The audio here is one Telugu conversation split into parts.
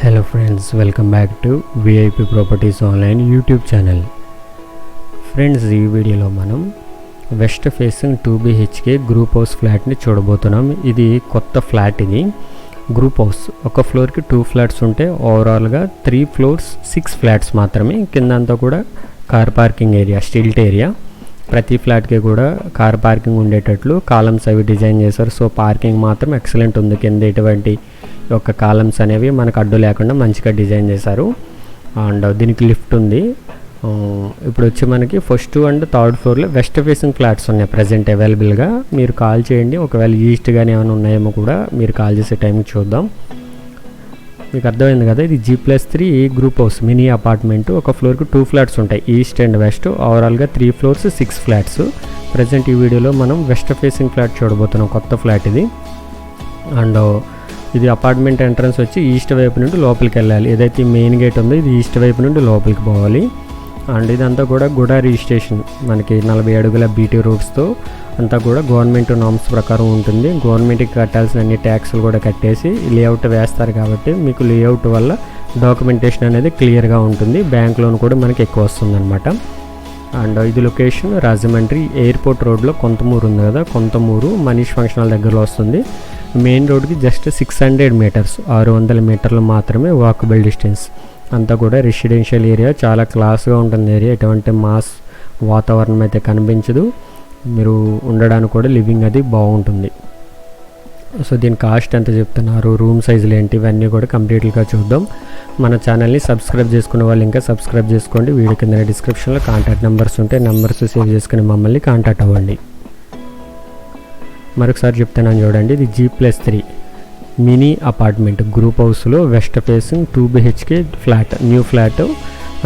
Hello friends welcome back to VIP properties online YouTube channel friends ఈ వీడియోలో మనం west facing two BHK group house ఫ్లాట్ని చూడబోతున్నాం. ఇది కొత్త ఫ్లాట్ ఇది. గ్రూప్ హౌస్ ఒక ఫ్లోర్కి టూ ఫ్లాట్స్ ఉంటే ఓవరాల్గా త్రీ ఫ్లోర్స్ సిక్స్ ఫ్లాట్స్ మాత్రమే. కింద అంతా కూడా car parking area stilt area ప్రతి ఫ్లాట్కి కూడా కార్ పార్కింగ్ ఉండేటట్లు కాలమ్స్ అవి డిజైన్ చేశారు. సో పార్కింగ్ మాత్రం ఎక్సలెంట్ ఉంది. కింద ఎటువంటి యొక్క కాలమ్స్ అనేవి మనకు అడ్డు లేకుండా మంచిగా డిజైన్ చేశారు. అండ్ దీనికి లిఫ్ట్ ఉంది. ఇప్పుడు వచ్చి మనకి ఫస్ట్ అండ్ థర్డ్ ఫ్లోర్లో వెస్ట్ ఫేసింగ్ ఫ్లాట్స్ ఉన్నాయి ప్రజెంట్ అవైలబుల్గా. మీరు కాల్ చేయండి. ఒకవేళ ఈస్ట్ కానీ ఏమైనా ఉన్నాయేమో కూడా మీరు కాల్ చేసే టైంకి చూద్దాం. మీకు అర్థమైంది కదా? ఇది G plus three group house mini apartment. ఒక ఫ్లోర్కి టూ ఫ్లాట్స్ ఉంటాయి ఈస్ట్ అండ్ వెస్ట్. ఓవరాల్గా three floors six flats. Present ఈ వీడియోలో మనం వెస్ట్ ఫేసింగ్ ఫ్లాట్ చూడబోతున్నాం కొత్త ఫ్లాట్ ఇది. అండ్ ఇది అపార్ట్మెంట్ ఎంట్రన్స్ వచ్చి ఈస్ట్ వైపు నుండి లోపలికి వెళ్ళాలి. ఏదైతే మెయిన్ గేట్ ఉందో ఇది ఈస్ట్ వైపు నుండి లోపలికి పోవాలి. అండ్ ఇదంతా కూడా గుడా రిజిస్ట్రేషన్ మనకి నలభై అడుగుల బీటీ రూట్స్తో అంతా కూడా గవర్నమెంట్ నామ్స్ ప్రకారం ఉంటుంది. గవర్నమెంట్కి కట్టాల్సిన అన్ని ట్యాక్స్లు కూడా కట్టేసి లేఅవుట్ వేస్తారు కాబట్టి మీకు లేఅవుట్ వల్ల డాక్యుమెంటేషన్ అనేది క్లియర్గా ఉంటుంది. బ్యాంక్ లోన్ కూడా మనకి ఎక్కువ వస్తుందన్నమాట. అండ్ ఇది లొకేషన్ రాజమండ్రి ఎయిర్పోర్ట్ రోడ్లో కొంతమూరు ఉంది కదా కొంతమూరు మనీష్ ఫంక్షన్ హాల్ దగ్గరలో వస్తుంది. మెయిన్ రోడ్కి జస్ట్ సిక్స్ హండ్రెడ్ మీటర్స్ ఆరు వందల మీటర్లు మాత్రమే వాకబుల్ డిస్టెన్స్. అంతా కూడా రెసిడెన్షియల్ ఏరియా చాలా క్లాస్గా ఉంటుంది ఏరియా. ఎటువంటి మాస్ వాతావరణం అయితే కనిపించదు. మీరు ఉండడానికి కూడా లివింగ్ అది బాగుంటుంది. సో దీని కాస్ట్ ఎంత చెప్తున్నారు రూమ్ సైజులు ఏంటి ఇవన్నీ కూడా కంప్లీట్గా చూద్దాం. మన ఛానల్ని సబ్స్క్రైబ్ చేసుకున్న వాళ్ళు ఇంకా సబ్స్క్రైబ్ చేసుకోండి. వీడియో కింద డిస్క్రిప్షన్లో కాంటాక్ట్ నెంబర్స్ ఉంటే నెంబర్స్ సేవ్ చేసుకుని మమ్మల్ని కాంటాక్ట్ అవ్వండి. మరొకసారి చెప్తున్నాను చూడండి ఇది G plus three mini apartment group హౌస్లో west facing two BHK flat new flat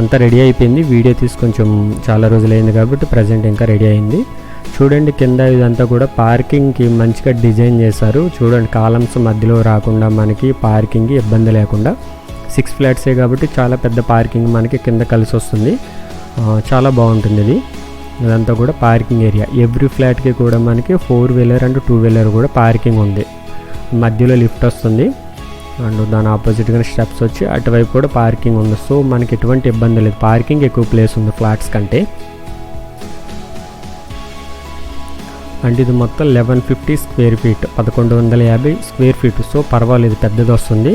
అంతా రెడీ అయిపోయింది. వీడియో తీసి కొంచెం చాలా రోజులైంది కాబట్టి ప్రజెంట్ ఇంకా రెడీ అయింది. చూడండి కింద ఇదంతా కూడా పార్కింగ్కి మంచిగా డిజైన్ చేశారు. చూడండి కాలమ్స్ మధ్యలో రాకుండా మనకి పార్కింగ్కి ఇబ్బంది లేకుండా. సిక్స్ ఫ్లాట్సే కాబట్టి చాలా పెద్ద పార్కింగ్ మనకి కింద కలిసి వస్తుంది. చాలా బాగుంటుంది ఇది. ఇదంతా కూడా పార్కింగ్ ఏరియా. ఎవ్రీ ఫ్లాట్కి కూడా మనకి four wheeler and two wheeler కూడా పార్కింగ్ ఉంది. మధ్యలో లిఫ్ట్ వస్తుంది. అండ్ దాని ఆపోజిట్గా స్టెప్స్ వచ్చి అటువైపు కూడా పార్కింగ్ ఉంది. సో మనకి ఎటువంటి ఇబ్బంది లేదు. పార్కింగ్ ఎక్కువ ప్లేస్ ఉంది ఫ్లాట్స్ కంటే. అండ్ ఇది మొత్తం లెవెన్ ఫిఫ్టీ స్క్వేర్ ఫీట్ పదకొండు వందల యాభై స్క్వేర్ ఫీట్ సో పర్వాలేదు పెద్దది వస్తుంది.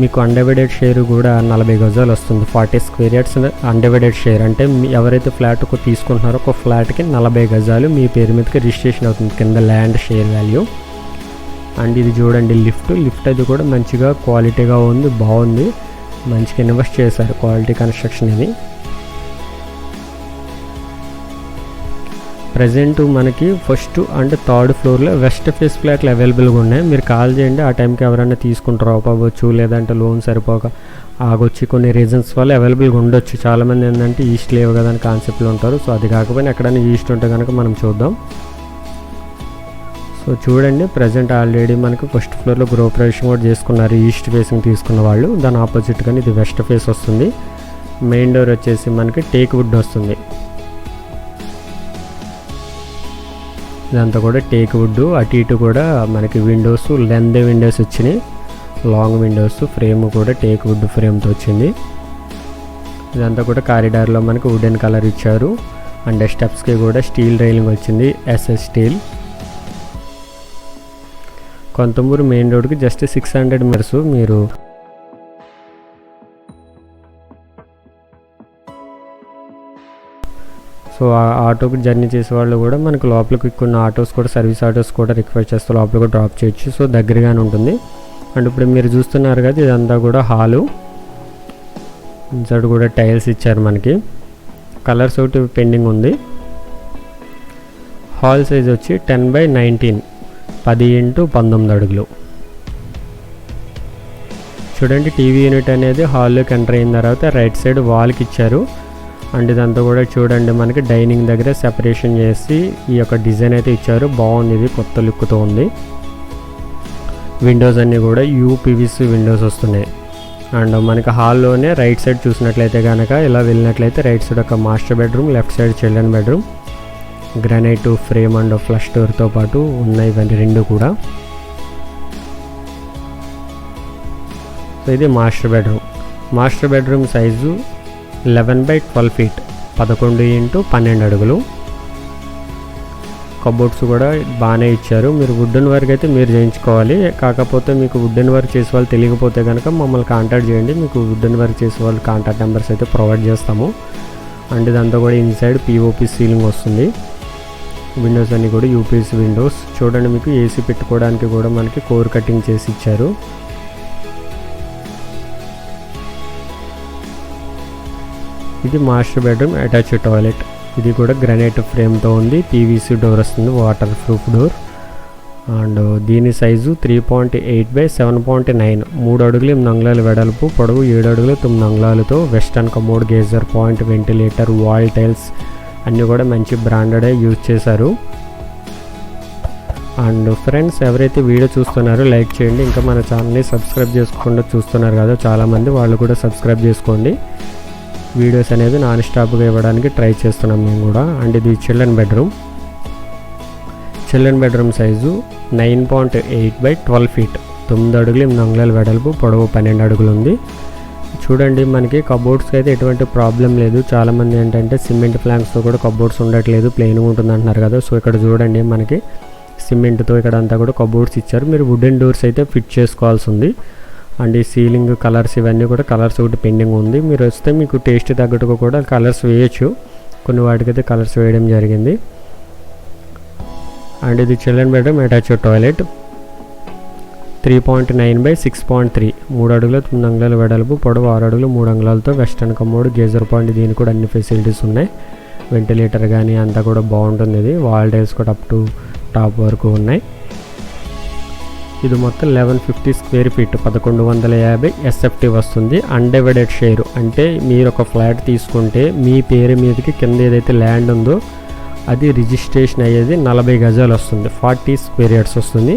మీకు అన్డివైడెడ్ షేర్ కూడా నలభై గజాలు వస్తుంది. Forty square yards undivided share అంటే ఎవరైతే ఫ్లాట్ తీసుకుంటున్నారో ఒక ఫ్లాట్కి నలభై గజాలు మీ పేరు మీదకి రిజిస్ట్రేషన్ అవుతుంది. కింద ల్యాండ్ షేర్ వాల్యూ అండ్ ఇది చూడండి లిఫ్ట్. లిఫ్ట్ అది కూడా మంచిగా క్వాలిటీగా ఉంది బాగుంది. మంచిగా ఇన్వెస్ట్ చేశారు. క్వాలిటీ కన్స్ట్రక్షన్ ఇది. ప్రజెంట్ మనకి ఫస్ట్ అండ్ థర్డ్ ఫ్లోర్లో వెస్ట్ ఫేస్ ఫ్లాట్లు అవైలబుల్గా ఉన్నాయి. మీరు కాల్ చేయండి ఆ టైంకి ఎవరైనా తీసుకుంటారు అవ్వచ్చు లేదంటే లోన్ సరిపోక ఆగొచ్చి. కొన్ని రీజన్స్ వల్ల అవైలబుల్గా ఉండొచ్చు. చాలామంది ఏంటంటే ఈస్ట్ లేవు కదా అని కాన్సెప్ట్లో ఉంటారు. సో అది కాకపోయినా ఎక్కడైనా ఈస్ట్ ఉంటే కనుక మనం చూద్దాం. సో చూడండి ప్రజెంట్ ఆల్రెడీ మనకి ఫస్ట్ ఫ్లోర్లో గృహప్రవేశం కూడా చేసుకున్నారు. ఈస్ట్ ఫేసింగ్ తీసుకున్న వాళ్ళు. దాని ఆపోజిట్గానే ఇది వెస్ట్ ఫేస్ వస్తుంది. మెయిన్ డోర్ వచ్చేసి మనకి టేక్ వుడ్ వస్తుంది. ఇదంతా కూడా టేక్ వుడ్. అటు ఇటు కూడా మనకి విండోస్ లెంత్ విండోస్ వచ్చినాయి. లాంగ్ విండోస్ ఫ్రేమ్ కూడా టేక్ వుడ్ ఫ్రేమ్తో వచ్చింది. ఇదంతా కూడా కారిడార్లో మనకి వుడెన్ కలర్ ఇచ్చారు. అండ్ స్టెప్స్కి కూడా స్టీల్ రైలింగ్ వచ్చింది ఎస్ఎస్ స్టీల్. కొంతమూరు మెయిన్ రోడ్కి జస్ట్ సిక్స్ హండ్రెడ్ మీటర్స్ మీరు సో ఆ ఆటోకి జర్నీ చేసే వాళ్ళు కూడా మనకు లోపలికి కొన్ని ఆటోస్ కూడా సర్వీస్ ఆటోస్ కూడా రిక్వెస్ట్ చేస్తే లోపలికి డ్రాప్ చేయొచ్చు. సో దగ్గరగానే ఉంటుంది. అండ్ ఇప్పుడు మీరు చూస్తున్నారు కదా ఇదంతా కూడా హాలు. ఇన్సైడ్ కూడా టైల్స్ ఇచ్చారు మనకి. కలర్స్ ఒకటి పెండింగ్ ఉంది. హాల్ సైజ్ వచ్చి టెన్ బై నైన్టీన్. పది ఇంటూ పంతొమ్మిది అడుగులు. చూడండి టీవీ యూనిట్ అనేది హాల్లోకి ఎంటర్ అయిన తర్వాత రైట్ సైడ్ వాల్కి ఇచ్చారు. అండ్ ఇదంతా కూడా చూడండి మనకి డైనింగ్ దగ్గర సెపరేషన్ చేసి ఈ యొక్క డిజైన్ అయితే ఇచ్చారు. బాగుంది ఇది కొత్త లుక్తో ఉంది. విండోస్ అన్నీ కూడా యూపీవీసీ విండోస్ వస్తున్నాయి. అండ్ మనకి హాల్లోనే రైట్ సైడ్ చూసినట్లయితే కనుక ఇలా వెళ్ళినట్లయితే రైట్ సైడ్ ఒక master bedroom left side children bedroom. Granite frame and flush డోర్తో పాటు ఉన్నాయి ఇవన్నీ రెండు కూడా. సో ఇది master bedroom. Master bedroom size eleven by twelve feet పదకొండు ఇంటూ పన్నెండు అడుగులు. కబోర్డ్స్ కూడా బాగానే ఇచ్చారు. మీరు వుడెన్ వర్క్ అయితే మీరు చేయించుకోవాలి. కాకపోతే మీకు వుడెన్ వర్క్ చేసే వాళ్ళు తెలియకపోతే కనుక మమ్మల్ని కాంటాక్ట్ చేయండి. మీకు వుడెన్ వర్క్ చేసే వాళ్ళు కాంటాక్ట్ నెంబర్స్ అయితే ప్రొవైడ్ చేస్తాము. అండ్ ఇదంతా కూడా ఇన్సైడ్ పిఓపి సీలింగ్ వస్తుంది. విండోస్ అన్నీ కూడా యూపీఎస్ విండోస్. చూడండి మీకు ఏసీ పెట్టుకోవడానికి కూడా మనకి కోర్ కటింగ్ చేసి ఇచ్చారు. ఇది మాస్టర్ బెడ్రూమ్ అటాచ్ టాయిలెట్. ఇది కూడా గ్రానైట్ ఫ్రేమ్తో ఉంది. పీవీసీ డోర్ వస్తుంది వాటర్ ప్రూఫ్ డోర్. అండ్ దీని size three point eight by seven point nine. మూడు అడుగులు ఎనిమిది అంగుళాలు వెడల్పు పొడవు ఏడు అడుగులు తొమ్మిది అంగుళాలతో western commode geyser point ventilator wall tiles అన్నీ కూడా మంచి బ్రాండెడే యూజ్ చేశారు. అండ్ ఫ్రెండ్స్ ఎవరైతే వీడియో చూస్తున్నారో లైక్ చేయండి. ఇంకా మన ఛానల్ని సబ్స్క్రైబ్ చేసుకోకుండా చూస్తున్నారు కదా చాలామంది వాళ్ళు కూడా సబ్స్క్రైబ్ చేసుకోండి. వీడియోస్ అనేది నాన్ స్టాప్గా ఇవ్వడానికి ట్రై చేస్తున్నాం మేము కూడా. అండ్ ఇది children bedroom. Children bedroom size nine point eight by twelve feet. తొమ్మిది అడుగులు ఎనిమిది అంగుళాల వెడల్పు పొడవు పన్నెండు అడుగులు ఉంది. చూడండి మనకి కబోర్డ్స్కి అయితే ఎటువంటి ప్రాబ్లం లేదు. చాలామంది ఏంటంటే సిమెంట్ ఫ్లాంక్స్తో కూడా కబోర్డ్స్ ఉండట్లేదు ప్లెయిన్గా ఉంటుంది అంటున్నారు కదా. సో ఇక్కడ చూడండి మనకి సిమెంట్తో ఇక్కడ అంతా కూడా కబోర్డ్స్ ఇచ్చారు. మీరు వుడెన్ డోర్స్ అయితే ఫిట్ చేసుకోవాల్సి ఉంది. అండ్ ఈ సీలింగ్ కలర్స్ ఇవన్నీ కూడా కలర్స్ ఒకటి పెండింగ్ ఉంది. మీరు వస్తే మీకు టేస్ట్ తగ్గట్టుగా కూడా కలర్స్ వేయచ్చు. కొన్ని వాటికైతే కలర్స్ వేయడం జరిగింది. అండ్ ఇది children bedroom attach toilet. Three point nine by six point three. మూడు అడుగులు తొమ్మిది అంగుళాల వెడల్పు పొడవు ఆరు అడుగులు మూడు అంగుళాలతో వెస్టర్న్ కమోడ్ గేజర్ పాయింట్ దీనికి కూడా అన్ని ఫెసిలిటీస్ ఉన్నాయి. వెంటిలేటర్ కానీ అంతా కూడా బాగుంటుంది. ఇది వాల్ టైల్స్ కూడా అప్ టు టాప్ వరకు ఉన్నాయి. ఇది మొత్తం లెవెన్ ఫిఫ్టీ స్క్వేర్ ఫీట్ పదకొండు వందల యాభై ఎస్ఎఫ్టీ వస్తుంది. అన్డివైడెడ్ షేర్ అంటే మీరు ఒక ఫ్లాట్ తీసుకుంటే మీ పేరు మీదకి కింద ఏదైతే ల్యాండ్ ఉందో అది రిజిస్ట్రేషన్ అయ్యేది నలభై గజాలు వస్తుంది. ఫార్టీ స్క్వేర్ యార్డ్స్ వస్తుంది.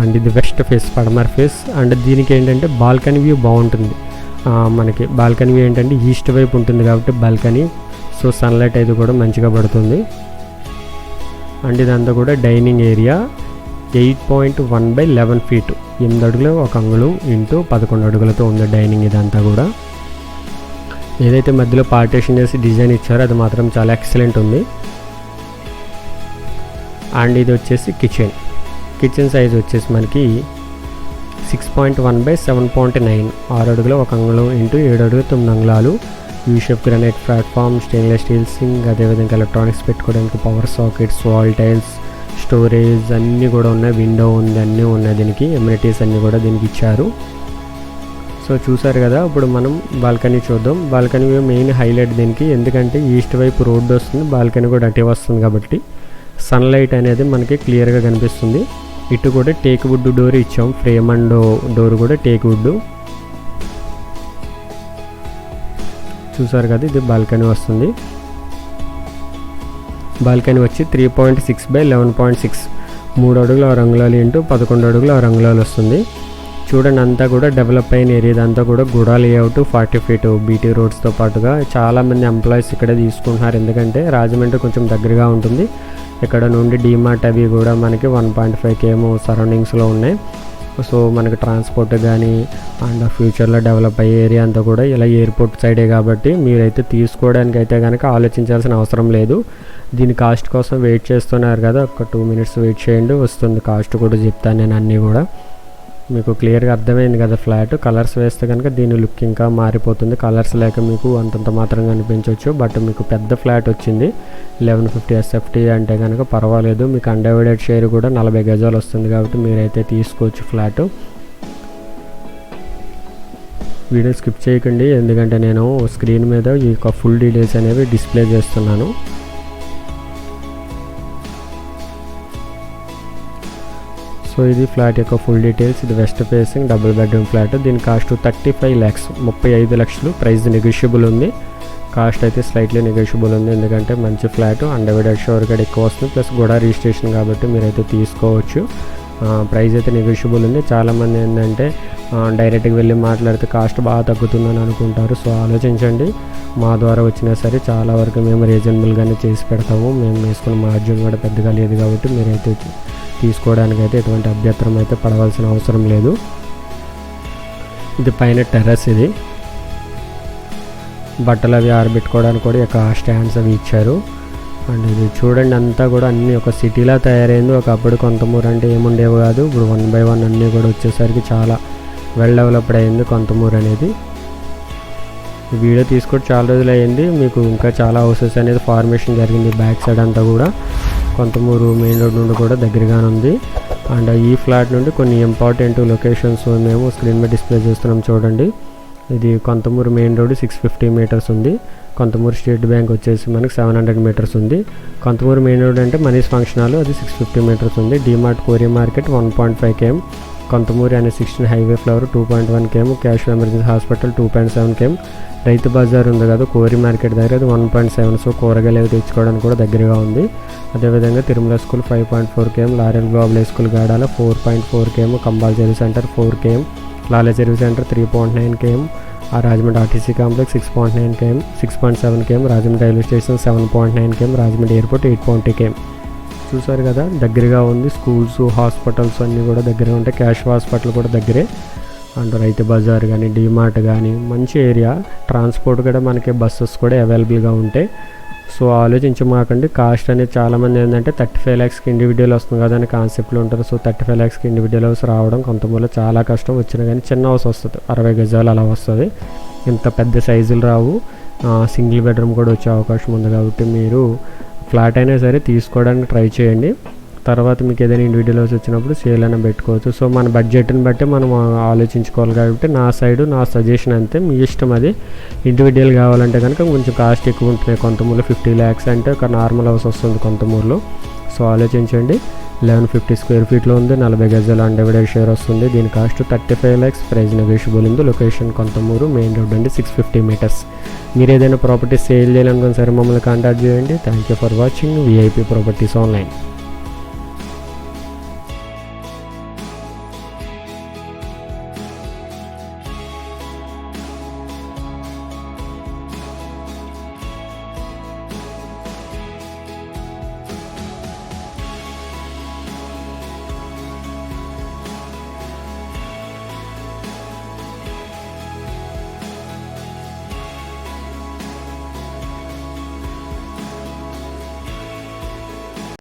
అండ్ ఇది వెస్ట్ ఫేస్ పడమర్ ఫేస్ అండ్ దీనికి ఏంటంటే బాల్కనీ వ్యూ బాగుంటుంది. మనకి బాల్కనీ వ్యూ ఏంటంటే ఈస్ట్ వైపు ఉంటుంది కాబట్టి బాల్కనీ సో సన్లైట్ అయితే కూడా మంచిగా పడుతుంది. అండ్ ఇదంతా కూడా dining area eight point one by eleven feet. ఎనిమిది అడుగులు ఒక అంగుళం ఇంటూ పదకొండు అడుగులతో ఉంది డైనింగ్ ఇదంతా కూడా. ఏదైతే మధ్యలో పార్టీషన్ చేసి డిజైన్ ఇచ్చారో అది మాత్రం చాలా ఎక్సలెంట్ ఉంది. అండ్ ఇది వచ్చేసి కిచెన్ కిచెన్ సైజ్ వచ్చేసి మనకి six point one by seven point nine ఆరు అడుగులు ఒక అంగుళం ఇంటూ ఏడు అడుగులు తొమ్మిది అంగుళాలు. U shape granite platform stainless steel sink అదేవిధంగా ఎలక్ట్రానిక్స్ పెట్టుకోవడానికి power sockets wall tiles storage అన్నీ కూడా ఉన్నాయి. విండో ఉంది అన్నీ ఉన్నాయి దీనికి. ఎమ్యూనిటీస్ అన్నీ కూడా దీనికి ఇచ్చారు. సో చూసారు కదా ఇప్పుడు మనం బాల్కనీ చూద్దాం. బాల్కనీ మెయిన్ హైలైట్ దీనికి. ఎందుకంటే ఈస్ట్ వైపు రోడ్డు వస్తుంది బాల్కనీ కూడా అటే వస్తుంది కాబట్టి సన్లైట్ అనేది మనకి క్లియర్గా కనిపిస్తుంది. ఇటు కూడా టేక్ వుడ్ డోర్ ఇచ్చాం. ఫ్రేమ్ అండ్ డోర్ కూడా టేక్ వుడ్ చూసారు కదా ఇది బాల్కనీ వస్తుంది. బాల్కనీ వచ్చి three point six by eleven point six. మూడు అడుగులు ఆ రంగులాలు ఇంటూ పదకొండు అడుగులు ఆ రంగులాలు వస్తుంది. చూడండి అంతా కూడా డెవలప్ అయిన ఏరియా అంతా కూడా గుడా లేఅవుట్ ఫార్టీ ఫీట్ బీటీ రోడ్స్తో పాటుగా చాలామంది ఎంప్లాయీస్ ఇక్కడ తీసుకుంటున్నారు. ఎందుకంటే రాజమండ్రి కొంచెం దగ్గరగా ఉంటుంది. ఇక్కడ నుండి డీమార్ట్ అవి కూడా మనకి వన్ పాయింట్ ఫైవ్ కేఎం సరౌండింగ్స్లో ఉన్నాయి. సో మనకి ట్రాన్స్పోర్ట్ కానీ అండ్ ఫ్యూచర్లో డెవలప్ అయ్యే ఏరియా అంతా కూడా ఇలా ఎయిర్పోర్ట్ సైడే కాబట్టి మీరైతే తీసుకోవడానికి అయితే కనుక ఆలోచించాల్సిన అవసరం లేదు. దీని కాస్ట్ కోసం వెయిట్ చేస్తున్నారు కదా ఒక టూ మినిట్స్ వెయిట్ చేయండి వస్తుంది కాస్ట్ కూడా చెప్తాను నేను అన్నీ కూడా. మీకు క్లియర్గా అర్థమైంది కదా ఫ్లాట్. కలర్స్ వేస్తే కనుక దీని లుక్ ఇంకా మారిపోతుంది. కలర్స్ లేక మీకు అంతంత మాత్రం కనిపించవచ్చు బట్ మీకు పెద్ద ఫ్లాట్ వచ్చింది. లెవెన్ ఫిఫ్టీ ఎస్ఎఫ్టీ అంటే కనుక పర్వాలేదు. మీకు అన్డివైడెడ్ షేర్ కూడా నలభై గజాలు వస్తుంది కాబట్టి మీరైతే తీసుకోవచ్చు ఫ్లాట్. వీడియో స్కిప్ చేయకండి. ఎందుకంటే నేను స్క్రీన్ మీద ఈ యొక్క ఫుల్ డీటెయిల్స్ అనేవి డిస్ప్లే చేస్తున్నాను. సో ఇది ఫ్లాట్ యొక్క ఫుల్ డీటెయిల్స్. ఇది west facing double bedroom flat. దీని కాస్ట్ థర్టీ ఫైవ్ ల్యాక్స్ ముప్పై ఐదు లక్షలు. ప్రైస్ నెగోషియబుల్ ఉంది. కాస్ట్ అయితే స్లైట్లీ నెగోషియబుల్ ఉంది. ఎందుకంటే మంచి ఫ్లాట్ అండర్వైడెడ్ షోర్ కూడా ఎక్కువ వస్తుంది. ప్లస్ కూడా రిజిస్ట్రేషన్ కాబట్టి మీరైతే తీసుకోవచ్చు. ప్రైస్ అయితే నెగోషియబుల్ ఉంది. చాలామంది ఏంటంటే డైరెక్ట్గా వెళ్ళి మాట్లాడితే కాస్ట్ బాగా తగ్గుతుందని అనుకుంటారు. సో ఆలోచించండి. మా ద్వారా వచ్చినా సరే చాలా వరకు మేము రీజనబుల్గానే చేసి పెడతాము. మేము వేసుకున్న మార్జిన్ కూడా పెద్దగా లేదు కాబట్టి మీరైతే తీసుకోవడానికి అయితే ఎటువంటి అభ్యంతరం అయితే పడవలసిన అవసరం లేదు. ఇది పైన టెర్రస్ ఇది. బట్టలు అవి ఆరబెట్టుకోవడానికి కూడా ఒక స్టాండ్స్ అవి ఇచ్చారు. అండ్ ఇది చూడండి అంతా కూడా అన్నీ ఒక సిటీలా తయారైంది. ఒకప్పుడు కొంతమూరు అంటే ఏముండేవి కాదు. ఇప్పుడు వన్ బై వన్ అన్నీ కూడా వచ్చేసరికి చాలా వెల్ డెవలప్డ్ అయింది కొంతమూరు అనేది. వీడియో తీసుకొని చాలా రోజులు అయింది మీకు ఇంకా చాలా హౌసెస్ అనేది ఫార్మేషన్ జరిగింది బ్యాక్ సైడ్ అంతా కూడా. కొంతమూరు మెయిన్ రోడ్ నుండి కూడా దగ్గరగానే ఉంది. అండ్ ఈ ఫ్లాట్ నుండి కొన్ని ఇంపార్టెంట్ లొకేషన్స్ మేము స్క్రీన్ మీద డిస్ప్లే చేస్తున్నాం చూడండి. ఇది Konthamuru main road six fifty metres ఉంది. కొంతమూరు స్టేట్ బ్యాంక్ వచ్చేసి మనకి సెవెన్ హండ్రెడ్ మీటర్స్ ఉంది. కొంతమూరు మెయిన్ రోడ్ అంటే మనీస్ ఫంక్షన్ హాల్ అది సిక్స్ ఫిఫ్టీ మీటర్స్ ఉంది. డిమార్ట్ కోరి market one point five km Konthamuri అనే sixteen highway flyover two point one km cash emergency hospital two point seven km Rythu Bazar ఉంది కదా కోరి మార్కెట్ దగ్గర అది వన్ పాయింట్ సెవెన్ సో కూరగాయలు అవి తెచ్చుకోవడానికి కూడా దగ్గరగా ఉంది. అదేవిధంగా Tirumala school five point four km Laurel Global School Gadala four point four km కంబాల్జరీ centre four km Lala Cheruvu centre three point nine km ఆ Rajahmundry RTC complex six point nine km six point seven km Rajahmundry railway station seven point nine km Rajahmundry airport eight point km చూసారు కదా దగ్గరగా ఉంది. స్కూల్స్ హాస్పిటల్స్ అన్నీ కూడా దగ్గరే ఉంటాయి. క్యాష్ హాస్పిటల్ కూడా దగ్గరే. అండ్ రైతు బజార్ కానీ డిమార్ట్ కానీ మంచి ఏరియా. ట్రాన్స్పోర్ట్ కూడా మనకి బస్సెస్ కూడా అవైలబుల్గా ఉంటాయి. సో ఆలోచించమాకండి. కాస్ట్ అనేది చాలామంది ఏంటంటే థర్టీ ఫైవ్ ల్యాక్స్కి ఇండివిజువల్ వస్తుంది కదా అని కాన్సెప్ట్లో ఉంటారు. సో థర్టీ ఫైవ్ ల్యాక్స్కి ఇండివిజువల్ హౌస్ రావడం కొంతమంది చాలా కష్టం. వచ్చినా కానీ చిన్న హౌస్ వస్తుంది. అరవై గజాలు అలా వస్తుంది. ఇంత పెద్ద సైజులు రావు. సింగిల్ బెడ్రూమ్ కూడా వచ్చే అవకాశం ఉంది కాబట్టి మీరు ఫ్లాట్ అయినా సరే తీసుకోవడానికి ట్రై చేయండి. తర్వాత మీకు ఏదైనా ఇండివిజువల్ హౌస్ వచ్చినప్పుడు సేల్ అయినా పెట్టుకోవచ్చు. సో మన బడ్జెట్ని బట్టి మనం ఆలోచించుకోవాలి కాబట్టి నా సైడు నా సజెషన్ అంతే. మీ ఇష్టం అది. ఇండివిజువల్ కావాలంటే కనుక కొంచెం కాస్ట్ ఎక్కువ ఉంటున్నాయి. కొంతమూరులో ఫిఫ్టీ ల్యాక్స్ అంటే ఒక నార్మల్ హౌస్ వస్తుంది కొంతమూరులో. సో ఆలోచించండి. లెవెన్ ఫిఫ్టీ స్క్వేర్ ఫీట్లో ఉంది నలభై గజాల అన్డివైడెడ్ షేర్ వస్తుంది. దీని cost thirty five lakhs price negotiable ఉంది. లొకేషన్ కొంతమూరు మెయిన్ రోడ్ అండి సిక్స్ ఫిఫ్టీ మీటర్స్ మీరు ఏదైనా ప్రాపర్టీ సేల్ చేయాలనుకున్న సరే మమ్మల్ని కాంటాక్ట్ చేయండి. Thank you for watching VIP properties online